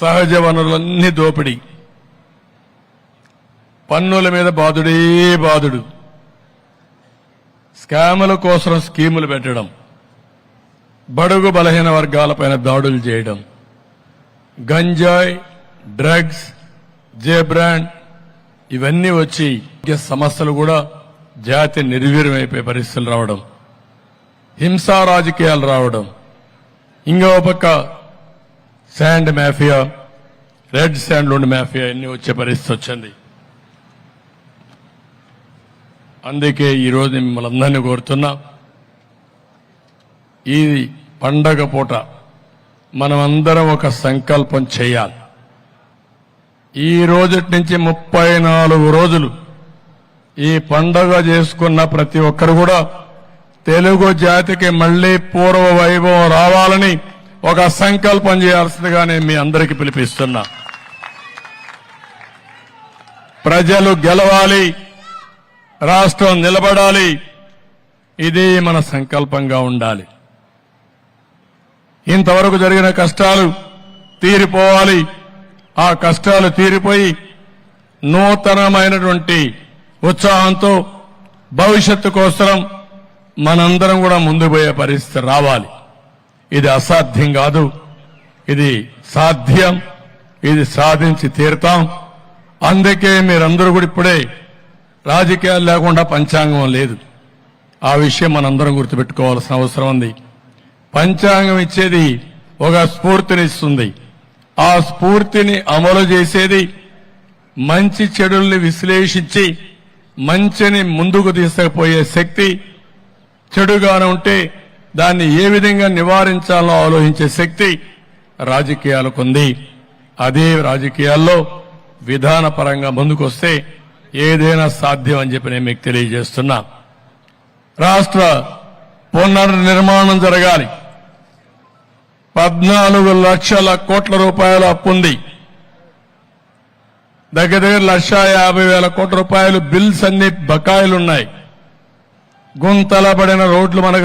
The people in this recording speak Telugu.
సహజ వనరులన్నీ దోపిడీ. పన్నుల మీద బాధుడే బాధుడు. స్కాముల కోసం స్కీములు పెట్టడం. బడుగు బలహీన వర్గాలపైన దాడులు చేయడం. గంజాయ్ డ్రగ్స్ జే బ్రాండ్ ఇవన్నీ వచ్చి సమస్యలు కూడా జాతి నిర్వీర్యమైపోయే పరిస్థితులు రావడం. హింసా రాజకీయాలు రావడం. ఇంకో పక్క శాండ్ మాఫియా రెడ్ శాండ్లోని మాఫియా అన్ని వచ్చే పరిస్థితి వచ్చింది? అందుకే ఈరోజు మిమ్మల్ని అందరినీ కోరుతున్నా ఈ పండగ పూట మనమందరం ఒక సంకల్పం చేయాలి. ఈ రోజు నుంచి ముప్పై నాలుగు రోజులు ఈ పండగ చేసుకున్న ప్రతి ఒక్కరు కూడా తెలుగు జాతికి మళ్ళీ పూర్వ వైభవం రావాలని ఒక సంకల్పం చేయాల్సిందిగా నేను మీ అందరికీ పిలిపిస్తున్నా. ప్రజలు గెలవాలి రాష్ట్రం నిలబడాలి ఇదే మన సంకల్పంగా ఉండాలి. ఇంతవరకు జరిగిన కష్టాలు తీరిపోవాలి. ఆ కష్టాలు తీరిపోయి నూతనమైనటువంటి ఉత్సాహంతో భవిష్యత్తు కోసం మనందరం కూడా ముందు పోయే పరిస్థితి రావాలి. ఇది అసాధ్యం కాదు. ఇది సాధ్యం. ఇది సాధించి తీరుతాం. అందుకే మీరందరూ కూడా ఇప్పుడే రాజకీయాలు లేకుండా పంచాంగం లేదు. ఆ విషయం మనందరం గుర్తుపెట్టుకోవాల్సిన అవసరం ఉంది. పంచాంగం ఇచ్చేది ఒక స్ఫూర్తినిస్తుంది ఆ స్ఫూర్తిని అమలు చేసేది మంచి చెడుల్ని విశ్లేషించి మంచిని ముందుకు తీసుకుపోయే శక్తి చెడుగానే ఉంటే దాన్ని ఏ విధంగా నివారించాలో ఆలోచించే శక్తి రాజకీయాలకు ఉంది. అదే రాజకీయాల్లో విధానపరంగా ముందుకొస్తే ఏదైనా సాధ్యం అని చెప్పి నేను మీకు తెలియజేస్తున్నా. రాష్ట్ర పునర్నిర్మాణం జరగాలి. పద్నాలుగు లక్షల కోట్ల రూపాయల అప్పుంది దగ్గర దగ్గర లక్ష యాభై వేల కోట్ల రూపాయలు బిల్స్ అన్ని బకాయిలున్నాయి. గుంతలబడిన రోడ్లు మనకు